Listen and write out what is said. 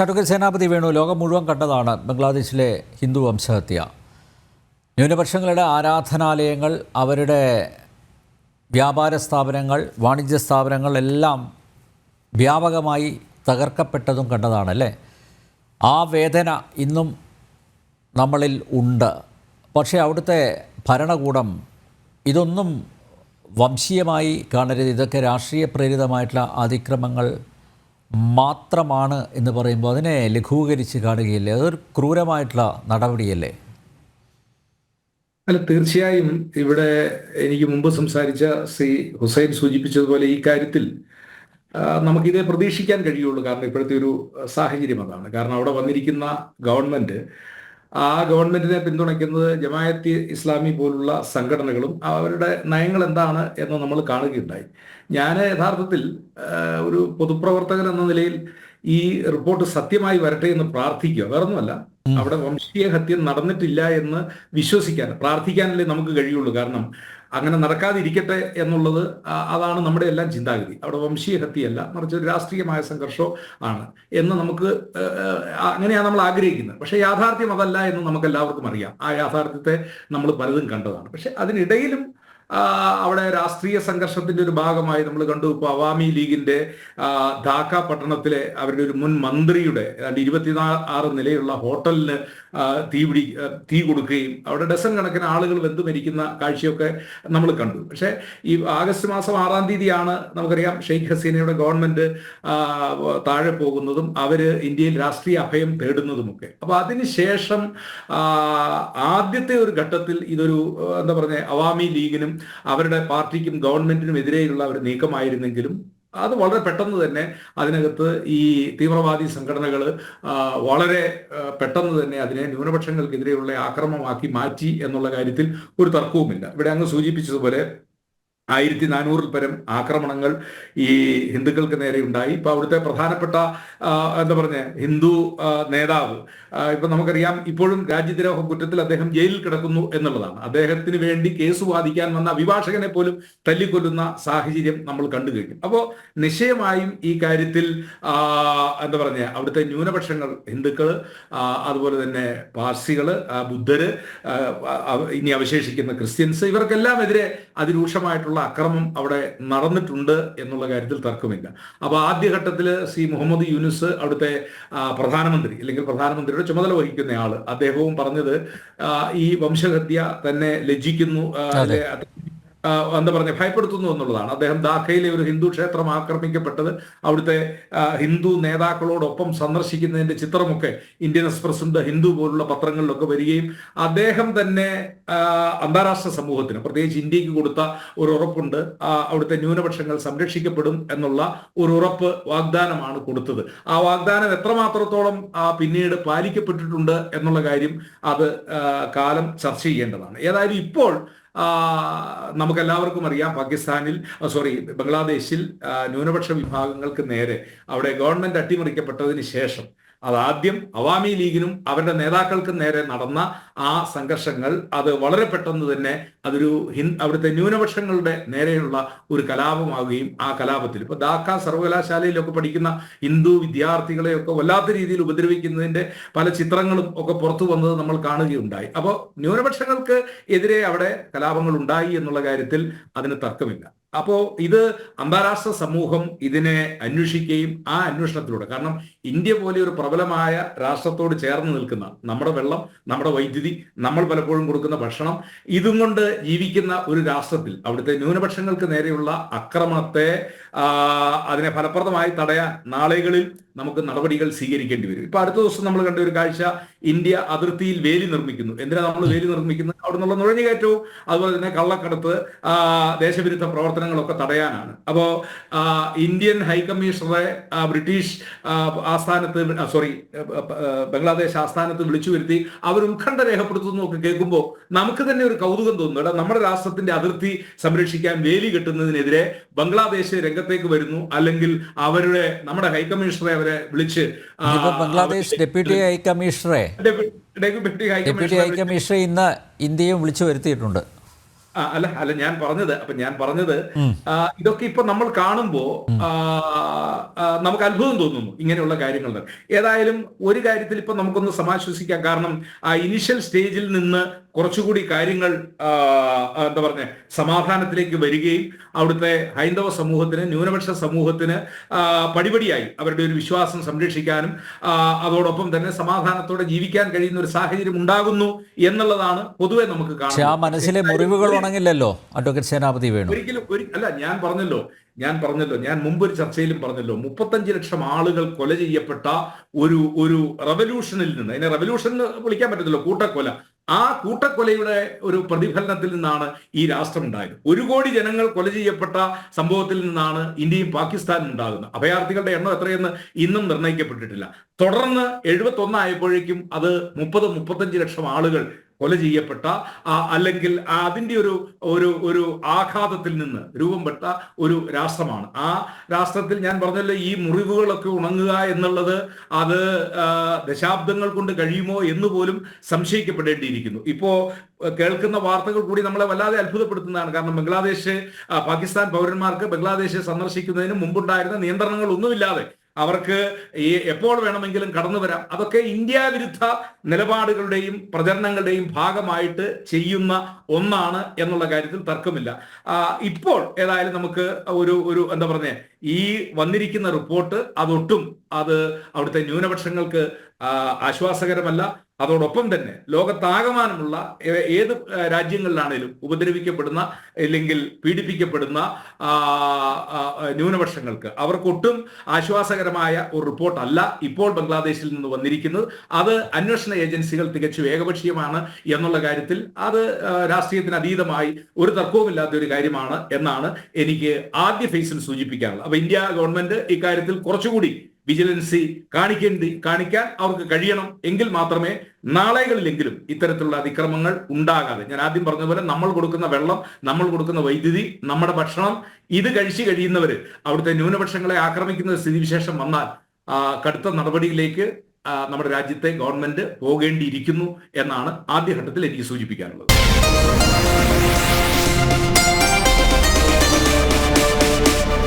Advocate സേനാപതി വേണു ലോകം മുഴുവൻ കണ്ടതാണ് ബംഗ്ലാദേശിലെ ഹിന്ദു വംശഹത്യ. ന്യൂനപക്ഷങ്ങളുടെ ആരാധനാലയങ്ങൾ അവരുടെ വ്യാപാര സ്ഥാപനങ്ങൾ വാണിജ്യ സ്ഥാപനങ്ങൾ എല്ലാം വ്യാപകമായി തകർക്കപ്പെട്ടതും കണ്ടതാണല്ലേ? ആ വേദന ഇന്നും നമ്മളിൽ ഉണ്ട്. പക്ഷേ അവിടുത്തെ ഭരണകൂടം ഇതൊന്നും വംശീയമായി കാണരുത്. ഇതൊക്കെ രാഷ്ട്രീയ പ്രേരിതമായിട്ടുള്ള അതിക്രമങ്ങൾ മാത്രമാണ് എന്ന് പറയുമ്പോൾ അതിനെ ലഘൂകരിച്ച് കാണുകയില്ലേ? അതൊരു ക്രൂരമായിട്ടുള്ള നടപടിയല്ലേ? അല്ല തീർച്ചയായും ഇവിടെ എനിക്ക് മുമ്പ് സംസാരിച്ച ശ്രീ ഹുസൈൻ സൂചിപ്പിച്ചതുപോലെ ഈ കാര്യത്തിൽ നമുക്കിതേ പ്രതീക്ഷിക്കാൻ കഴിയുള്ളൂ. കാരണം ഇപ്പോഴത്തെ ഒരു സാഹചര്യം അതാണ്. കാരണം അവിടെ വന്നിരിക്കുന്ന ഗവൺമെന്റ് ആ ഗവൺമെന്റിനെ പിന്തുണയ്ക്കുന്നത് ജമായത്തി ഇസ്ലാമി പോലുള്ള സംഘടനകളും അവരുടെ നയങ്ങൾ എന്താണ് എന്ന് നമ്മൾ കാണുകയുണ്ടായി. ഞാൻ യഥാർത്ഥത്തിൽ ഒരു പൊതുപ്രവർത്തകൻ എന്ന നിലയിൽ ഈ റിപ്പോർട്ട് സത്യമായി വരട്ടെ എന്ന് പ്രാർത്ഥിക്കുക. വേറൊന്നുമല്ല അവിടെ വംശീയ ഹത്യ നടന്നിട്ടില്ല എന്ന് വിശ്വസിക്കാൻ പ്രാർത്ഥിക്കാനല്ലേ നമുക്ക് കഴിയുള്ളൂ. കാരണം അങ്ങനെ നടക്കാതിരിക്കട്ടെ എന്നുള്ളത് അതാണ് നമ്മുടെ എല്ലാം ചിന്താഗതി. അവിടെ വംശീയ ഹത്യയല്ല മറിച്ച് രാഷ്ട്രീയമായ സംഘർഷം ആണ് എന്ന് നമുക്ക് അങ്ങനെയാണ് നമ്മൾ ആഗ്രഹിക്കുന്നത്. പക്ഷേ യാഥാർത്ഥ്യം അതല്ല എന്ന് നമുക്ക് എല്ലാവർക്കും അറിയാം. ആ യാഥാർത്ഥ്യത്തെ നമ്മൾ പലതും കണ്ടതാണ്. പക്ഷെ അതിനിടയിലും അവിടെ രാഷ്ട്രീയ സംഘർഷത്തിന്റെ ഒരു ഭാഗമായി നമ്മൾ കണ്ടു. ഇപ്പോൾ അവാമി ലീഗിന്റെ ധാക്ക പട്ടണത്തിലെ അവരുടെ ഒരു മുൻ മന്ത്രിയുടെ ഇരുപത്തിനാല് ആറ് നിലയുള്ള ഹോട്ടലിന് തീപിടി തീ കൊടുക്കുകയും അവിടെ ഡസൻ കണക്കിന് ആളുകൾ വെന്തു മരിക്കുന്ന കാഴ്ചയൊക്കെ നമ്മൾ കണ്ടു. പക്ഷേ ഈ ആഗസ്റ്റ് മാസം ആറാം തീയതിയാണ് നമുക്കറിയാം ഷെയ്ഖ് ഹസീനയുടെ ഗവൺമെന്റ് താഴെ പോകുന്നതും അവർ ഇന്ത്യയിൽ രാഷ്ട്രീയ അഭയം തേടുന്നതുമൊക്കെ. അപ്പൊ അതിനുശേഷം ആദ്യത്തെ ഒരു ഘട്ടത്തിൽ ഇതൊരു എന്താ പറഞ്ഞ അവാമി ലീഗിനും അവരുടെ പാർട്ടിക്കും ഗവൺമെന്റിനും എതിരെയുള്ള ഒരു നീക്കമായിരുന്നെങ്കിലും അത് വളരെ പെട്ടെന്ന് തന്നെ അതിനകത്ത് ഈ തീവ്രവാദി സംഘടനകൾ വളരെ പെട്ടെന്ന് തന്നെ അതിനെ ന്യൂനപക്ഷങ്ങൾക്കെതിരെയുള്ള ആക്രമമാക്കി മാറ്റി എന്നുള്ള കാര്യത്തിൽ ഒരു തർക്കവുമില്ല. ഇവിടെ അങ്ങ് സൂചിപ്പിച്ചതുപോലെ ആയിരത്തി നാനൂറിൽ പരം ആക്രമണങ്ങൾ ഈ ഹിന്ദുക്കൾക്ക് നേരെ ഉണ്ടായി. ഇപ്പൊ അവിടുത്തെ പ്രധാനപ്പെട്ട എന്താ പറഞ്ഞ ഹിന്ദു നേതാവ് ഇപ്പൊ നമുക്കറിയാം ഇപ്പോഴും രാജ്യദ്രോഹ കുറ്റത്തിൽ അദ്ദേഹം ജയിലിൽ കിടക്കുന്നു എന്നുള്ളതാണ്. അദ്ദേഹത്തിന് വേണ്ടി കേസ് വാദിക്കാൻ വന്ന അഭിഭാഷകനെ പോലും തല്ലിക്കൊല്ലുന്ന സാഹചര്യം നമ്മൾ കണ്ടു കഴിഞ്ഞു. അപ്പോൾ നിശ്ചയമായും ഈ കാര്യത്തിൽ എന്താ പറഞ്ഞ അവിടുത്തെ ന്യൂനപക്ഷങ്ങൾ ഹിന്ദുക്കൾ അതുപോലെ തന്നെ പാർസികൾ ബുദ്ധര് ഇനി അവശേഷിക്കുന്ന ക്രിസ്ത്യൻസ് ഇവർക്കെല്ലാം എതിരെ അതിരൂക്ഷമായിട്ടുള്ള അക്രമം അവിടെ നടന്നിട്ടുണ്ട് എന്നുള്ള കാര്യത്തിൽ തർക്കമില്ല. അപ്പൊ ആദ്യഘട്ടത്തിൽ സി മുഹമ്മദ് യൂനുസ് അവിടുത്തെ പ്രധാനമന്ത്രി അല്ലെങ്കിൽ പ്രധാനമന്ത്രിയുടെ ചുമതല വഹിക്കുന്ന ആൾ അദ്ദേഹവും പറഞ്ഞത് ഈ വംശഹത്യ തന്നെ ലജ്ജിക്കുന്നു എന്താ പറഞ്ഞ ഭയപ്പെടുത്തുന്നു എന്നുള്ളതാണ്. അദ്ദേഹം ധാക്കയിലെ ഒരു ഹിന്ദു ക്ഷേത്രം ആക്രമിക്കപ്പെട്ടത് അവിടുത്തെ ഹിന്ദു നേതാക്കളോടൊപ്പം സന്ദർശിക്കുന്നതിന്റെ ചിത്രമൊക്കെ ഇന്ത്യൻ എക്സ്പ്രസിന്റെ ഹിന്ദു പോലുള്ള പത്രങ്ങളിലൊക്കെ വരികയും അദ്ദേഹം തന്നെ അന്താരാഷ്ട്ര സമൂഹത്തിന് പ്രത്യേകിച്ച് ഇന്ത്യയ്ക്ക് കൊടുത്ത ഒരു ഉറപ്പുണ്ട്. അവിടുത്തെ ന്യൂനപക്ഷങ്ങൾ സംരക്ഷിക്കപ്പെടും എന്നുള്ള ഒരു ഉറപ്പ് വാഗ്ദാനമാണ് കൊടുത്തത്. ആ വാഗ്ദാനം എത്രമാത്രത്തോളം പിന്നീട് പാലിക്കപ്പെട്ടിട്ടുണ്ട് എന്നുള്ള കാര്യം അത് കാലം ചർച്ച ചെയ്യേണ്ടതാണ്. ഏതായാലും ഇപ്പോൾ നമുക്കെല്ലാവർക്കും അറിയാം പാകിസ്ഥാനിൽ സോറി ബംഗ്ലാദേശിൽ ന്യൂനപക്ഷ വിഭാഗങ്ങൾക്ക് നേരെ അവിടെ ഗവൺമെന്റ് അട്ടിമറിക്കപ്പെട്ടതിന് ശേഷം അതാദ്യം അവാമി ലീഗിനും അവരുടെ നേതാക്കൾക്കും നേരെ നടന്ന ആ സംഘർഷങ്ങൾ അത് വളരെ പെട്ടെന്ന് തന്നെ അതൊരു ഹിൻ അവിടുത്തെ ന്യൂനപക്ഷങ്ങളുടെ നേരെയുള്ള ഒരു കലാപമാവുകയും ആ കലാപത്തിൽ. ഇപ്പൊ ധാക്ക സർവകലാശാലയിലൊക്കെ പഠിക്കുന്ന ഹിന്ദു വിദ്യാർത്ഥികളെയൊക്കെ വല്ലാത്ത രീതിയിൽ ഉപദ്രവിക്കുന്നതിന്റെ പല ചിത്രങ്ങളും ഒക്കെ പുറത്തു വന്നത് നമ്മൾ കാണുകയുണ്ടായി. അപ്പോൾ ന്യൂനപക്ഷങ്ങൾക്ക് എതിരെ അവിടെ കലാപങ്ങൾ ഉണ്ടായി എന്നുള്ള കാര്യത്തിൽ അതിന് തർക്കമില്ല. അപ്പോ ഇത് അന്താരാഷ്ട്ര സമൂഹം ഇതിനെ അന്വേഷിക്കുകയും ആ അന്വേഷണത്തിലൂടെ കാരണം ഇന്ത്യ പോലെ ഒരു പ്രബലമായ രാഷ്ട്രത്തോട് ചേർന്ന് നിൽക്കുന്ന നമ്മുടെ വെള്ളം നമ്മുടെ വൈദ്യുതി നമ്മൾ പലപ്പോഴും കൊടുക്കുന്ന ഭക്ഷണം ഇതും കൊണ്ട് ജീവിക്കുന്ന ഒരു രാഷ്ട്രത്തിൽ അവിടുത്തെ ന്യൂനപക്ഷങ്ങൾക്ക് നേരെയുള്ള ആക്രമണത്തെ അതിനെ ഫലപ്രദമായി തടയാൻ നാളുകളിൽ നമുക്ക് നടപടികൾ സ്വീകരിക്കേണ്ടി വരും. ഇപ്പൊ അടുത്ത ദിവസം നമ്മൾ കണ്ട ഒരു കാഴ്ച ഇന്ത്യ അതിർത്തിയിൽ വേലി നിർമ്മിക്കുന്നു. എന്തിനാ നമ്മൾ വേലി നിർമ്മിക്കുന്നത്? അവിടെ നിന്നുള്ള നുഴഞ്ഞുകയറ്റവും അതുപോലെ തന്നെ കള്ളക്കടത്ത് ദേശവിരുദ്ധ ദേശവിരുദ്ധ പ്രവർത്തനങ്ങളൊക്കെ തടയാനാണ്. അപ്പോ ഇന്ത്യൻ ഹൈക്കമ്മീഷണറെ ബ്രിട്ടീഷ് ആസ്ഥാനത്ത് സോറി ബംഗ്ലാദേശ് ആസ്ഥാനത്ത് വിളിച്ചു വരുത്തി അവർ ഉത്കണ്ഠ രേഖപ്പെടുത്തുന്നു ഒക്കെ കേൾക്കുമ്പോൾ നമുക്ക് തന്നെ ഒരു കൗതുകം തോന്നുന്നു. എടാ നമ്മുടെ രാഷ്ട്രത്തിന്റെ അതിർത്തി സംരക്ഷിക്കാൻ വേലി കെട്ടുന്നതിനെതിരെ ബംഗ്ലാദേശ് രംഗത്തേക്ക് വരുന്നു. അല്ലെങ്കിൽ അവരുടെ നമ്മുടെ ഹൈക്കമ്മീഷണറെ അവരെ വിളിച്ച് ബംഗ്ലാദേശ് ഡെപ്യൂട്ടി ഹൈക്കമ്മീഷണറെ ഡെപ്യൂട്ടി ഹൈക്കമ്മീഷണറെ ഇന്ന് ഇന്ത്യയും വിളിച്ചു വരുത്തിയിട്ടുണ്ട്. അല്ല അല്ല ഞാൻ പറഞ്ഞത് അപ്പൊ ഞാൻ പറഞ്ഞത് ഇതൊക്കെ ഇപ്പൊ നമ്മൾ കാണുമ്പോ നമുക്ക് അത്ഭുതം തോന്നുന്നു ഇങ്ങനെയുള്ള കാര്യങ്ങൾ. ഏതായാലും ഒരു കാര്യത്തിൽ ഇപ്പൊ നമുക്കൊന്ന് സമാശ്വസിക്കാം. കാരണം ആ ഇനിഷ്യൽ സ്റ്റേജിൽ നിന്ന് കുറച്ചുകൂടി കാര്യങ്ങൾ എന്താ പറഞ്ഞ സമാധാനത്തിലേക്ക് വരികയും അവിടുത്തെ ഹൈന്ദവ സമൂഹത്തിന് ന്യൂനപക്ഷ സമൂഹത്തിന് പടിപടിയായി അവരുടെ ഒരു വിശ്വാസം സംരക്ഷിക്കാനും അതോടൊപ്പം തന്നെ സമാധാനത്തോടെ ജീവിക്കാൻ കഴിയുന്ന ഒരു സാഹചര്യം ഉണ്ടാകുന്നു എന്നുള്ളതാണ് പൊതുവെ നമുക്ക് കാണാം മനസ്സിലെ മുറിവുകൾ ഉണങ്ങില്ലല്ലോ? അഡ്വക്കേറ്റ് സേനാപതി വേണു. ഒരിക്കലും ഒരു അല്ല ഞാൻ പറഞ്ഞല്ലോ ഞാൻ പറഞ്ഞല്ലോ ഞാൻ മുമ്പ് ഒരു ചർച്ചയിലും പറഞ്ഞല്ലോ മുപ്പത്തഞ്ച് ലക്ഷം ആളുകൾ കൊല ചെയ്യപ്പെട്ട ഒരു ഒരു റവല്യൂഷനിൽ നിന്ന് അതിനെ റവല്യൂഷൻ വിളിക്കാൻ പറ്റത്തില്ലോ കൂട്ടക്കൊല. ആ കൂട്ടക്കൊലയുടെ ഒരു പ്രതിഫലനത്തിൽ നിന്നാണ് ഈ രാഷ്ട്രം ഉണ്ടായത്. ഒരു കോടി ജനങ്ങൾ കൊല ചെയ്യപ്പെട്ട സംഭവത്തിൽ നിന്നാണ് ഇന്ത്യയും പാകിസ്ഥാനും ഉണ്ടാകുന്നത്. അഭയാർത്ഥികളുടെ എണ്ണം എത്രയെന്ന് ഇന്നും നിർണയിക്കപ്പെട്ടിട്ടില്ല. തുടർന്ന് എഴുപത്തി ആയപ്പോഴേക്കും അത് മുപ്പത് മുപ്പത്തഞ്ച് ലക്ഷം ആളുകൾ കൊല ചെയ്യപ്പെട്ട അല്ലെങ്കിൽ അതിന്റെ ഒരു ഒരു ഒരു ആഘാതത്തിൽ നിന്ന് രൂപം പെട്ട ഒരു രാഷ്ട്രമാണ്. ആ രാഷ്ട്രത്തിൽ ഞാൻ പറഞ്ഞല്ലോ ഈ മുറിവുകളൊക്കെ ഉണങ്ങുക എന്നുള്ളത് അത് ദശാബ്ദങ്ങൾ കൊണ്ട് കഴിയുമോ എന്ന് പോലും സംശയിക്കപ്പെടേണ്ടിയിരിക്കുന്നു. ഇപ്പോ കേൾക്കുന്ന വാർത്തകൾ കൂടി നമ്മളെ വല്ലാതെ അത്ഭുതപ്പെടുത്തുന്നതാണ്. കാരണം ബംഗ്ലാദേശ് പാകിസ്ഥാൻ പൗരന്മാർക്ക് ബംഗ്ലാദേശ് സന്ദർശിക്കുന്നതിന് മുമ്പുണ്ടായിരുന്ന നിയന്ത്രണങ്ങൾ ഒന്നുമില്ലാതെ അവർക്ക് ഈ എപ്പോൾ വേണമെങ്കിലും കടന്നു വരാം. അതൊക്കെ ഇന്ത്യ വിരുദ്ധ നിലപാടുകളുടെയും പ്രചരണങ്ങളുടെയും ഭാഗമായിട്ട് ചെയ്യുന്ന ഒന്നാണ് എന്നുള്ള കാര്യത്തിൽ തർക്കമില്ല. ഇപ്പോൾ ഏതായാലും നമുക്ക് ഒരു ഒരു എന്താ പറഞ്ഞ ഈ വന്നിരിക്കുന്ന റിപ്പോർട്ട് അതൊട്ടും അത് അവിടുത്തെ ന്യൂനപക്ഷങ്ങൾക്ക് ആശ്വാസകരമല്ല. അതോടൊപ്പം തന്നെ ലോകത്താകമാനമുള്ള ഏത് രാജ്യങ്ങളിലാണേലും ഉപദ്രവിക്കപ്പെടുന്ന അല്ലെങ്കിൽ പീഡിപ്പിക്കപ്പെടുന്ന ന്യൂനപക്ഷങ്ങൾക്ക് അവർക്കൊട്ടും ആശ്വാസകരമായ ഒരു റിപ്പോർട്ടല്ല ഇപ്പോൾ ബംഗ്ലാദേശിൽ നിന്ന് വന്നിരിക്കുന്നത്. അത് അന്വേഷണ ഏജൻസികൾ തികച്ചും ഏകപക്ഷീയമാണ് എന്നുള്ള കാര്യത്തിൽ അത് രാഷ്ട്രീയത്തിന് അതീതമായി ഒരു തർക്കവുമില്ലാത്ത ഒരു കാര്യമാണ് എന്നാണ് എനിക്ക് ആദ്യ ഫേസിൽ സൂചിപ്പിക്കാനുള്ളത്. അപ്പൊ ഇന്ത്യ ഗവൺമെന്റ് ഇക്കാര്യത്തിൽ കുറച്ചുകൂടി വിജിലൻസി കാണിക്കേണ്ടി കാണിക്കാൻ അവർക്ക് കഴിയണം എങ്കിൽ മാത്രമേ നാളെകളിലെങ്കിലും ഇത്തരത്തിലുള്ള അതിക്രമങ്ങൾ ഉണ്ടാകാതെ ഞാൻ ആദ്യം പറഞ്ഞതുപോലെ പോലെ നമ്മൾ കൊടുക്കുന്ന വെള്ളം നമ്മൾ കൊടുക്കുന്ന വൈദ്യുതി നമ്മുടെ ഭക്ഷണം ഇത് കഴിച്ചു കഴിയുന്നവര് അവിടുത്തെ ന്യൂനപക്ഷങ്ങളെ ആക്രമിക്കുന്ന സ്ഥിതിവിശേഷം വന്നാൽ കടുത്ത നടപടിയിലേക്ക് നമ്മുടെ രാജ്യത്തെ ഗവൺമെന്റ് പോകേണ്ടിയിരിക്കുന്നു എന്നാണ് ആദ്യഘട്ടത്തിൽ എനിക്ക് സൂചിപ്പിക്കാനുള്ളത്.